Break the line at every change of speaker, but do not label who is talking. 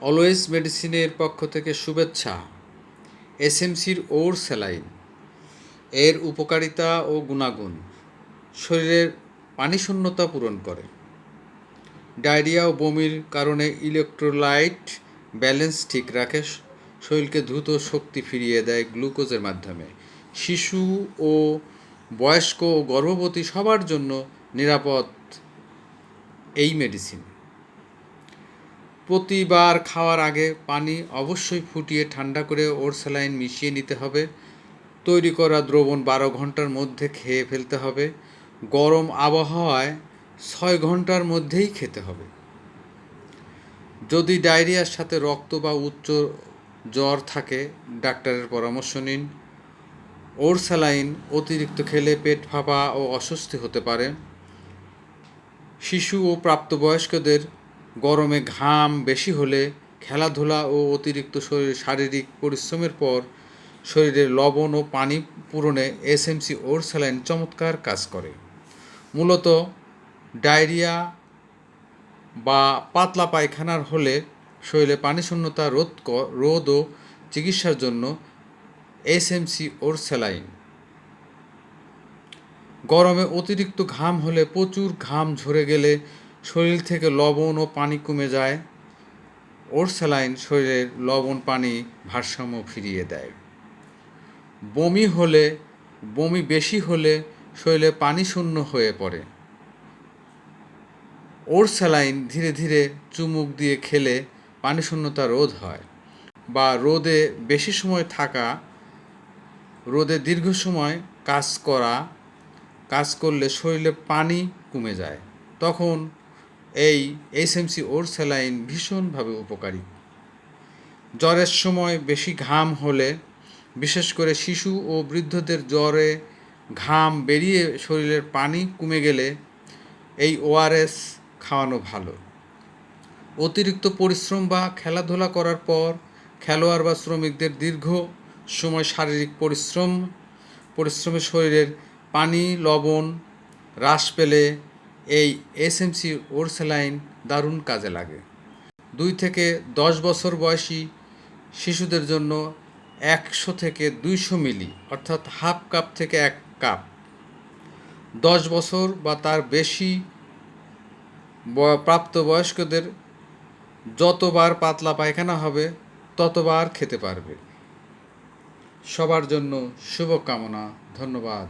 Always মেডিসিনের পক্ষ থেকে শুভেচ্ছা। এসএমসির ওর স্যালাইন। এর উপকারিতা ও গুণাগুণ। শরীরের পানি শূন্যতা পূরণ করে। ডায়রিয়া ও বমির কারণে ইলেকট্রোলাইট ব্যালেন্স ঠিক রাখে। শরীরকে দ্রুত শক্তি ফিরিয়ে দেয় গ্লুকোজের মাধ্যমে। শিশু ও বয়স্ক ও গর্ভবতী সবার জন্য নিরাপদ এই মেডিসিন। প্রতিবার খাওয়ার আগে পানি অবশ্যই ফুটিয়ে ঠান্ডা করে ওর স্যালাইন মিশিয়ে নিতে হবে। তৈরি করা দ্রবণ বারো ঘণ্টার মধ্যে খেয়ে ফেলতে হবে। গরম আবহাওয়ায় ছয় ঘণ্টার মধ্যেই খেতে হবে। যদি ডায়রিয়ার সাথে রক্ত বা উচ্চ জ্বর থাকে, ডাক্তারের পরামর্শ নিন। ওর স্যালাইন অতিরিক্ত খেলে পেট ফাঁপা ও অস্বস্তি হতে পারে। শিশু ও প্রাপ্তবয়স্কদের গরমে ঘাম বেশি হলে খেলাধুলা ও অতিরিক্ত শরীর শারীরিক পরিশ্রমের পর শরীরের লবণ ও পানি পূরণে এসএমসি ওর স্যালাইন চমৎকার কাজ করে। মূলত ডায়রিয়া বা পাতলা পায়খানার হলে শরীরে পানি শূন্যতা রোধ রোধ ও চিকিৎসার জন্য এসএমসি ওর স্যালাইন। গরমে অতিরিক্ত ঘাম হলে প্রচুর ঘাম ঝরে গেলে শরীর থেকে লবণ ও পানি কমে যায়। ওর স্যালাইন শরীরের লবণ, পানি ভারসাম্য ফিরিয়ে দেয়। বমি হলে, বমি বেশি হলে শরীরে পানি শূন্য হয়ে পড়ে। ওর স্যালাইন ধীরে ধীরে চুমুক দিয়ে খেলে পানি শূন্যতা রোধ হয় বা রোদে বেশি সময় থাকা, রোদে দীর্ঘ সময় কাজ করা, কাজ করলে শরীরে পানি কমে যায়। তখন এই এসএমসি ওর স্যালাইন ভীষণভাবে উপকারী। জ্বরের সময় বেশি ঘাম হলে, বিশেষ করে শিশু ও বৃদ্ধদের জ্বরে ঘাম বেরিয়ে শরীরের পানি কমে গেলে এই ওআরএস খাওয়ানো ভালো। অতিরিক্ত পরিশ্রম বা খেলাধুলা করার পর খেলোয়াড় বা শ্রমিকদের দীর্ঘ সময় শারীরিক পরিশ্রম, পরিশ্রমে শরীরের পানি, লবণ হ্রাস পেলে এই এসএমসি ওরসেলাইন দারুণ কাজে লাগে। দুই থেকে দশ বছর বয়সী শিশুদের জন্য একশো থেকে দুইশো মিলি, অর্থাৎ হাফ কাপ থেকে এক কাপ। দশ বছর বা তার বেশি প্রাপ্তবয়স্কদের যতবার পাতলা পায়খানা হবে, ততবার খেতে পারবে। সবার জন্য শুভকামনা, ধন্যবাদ।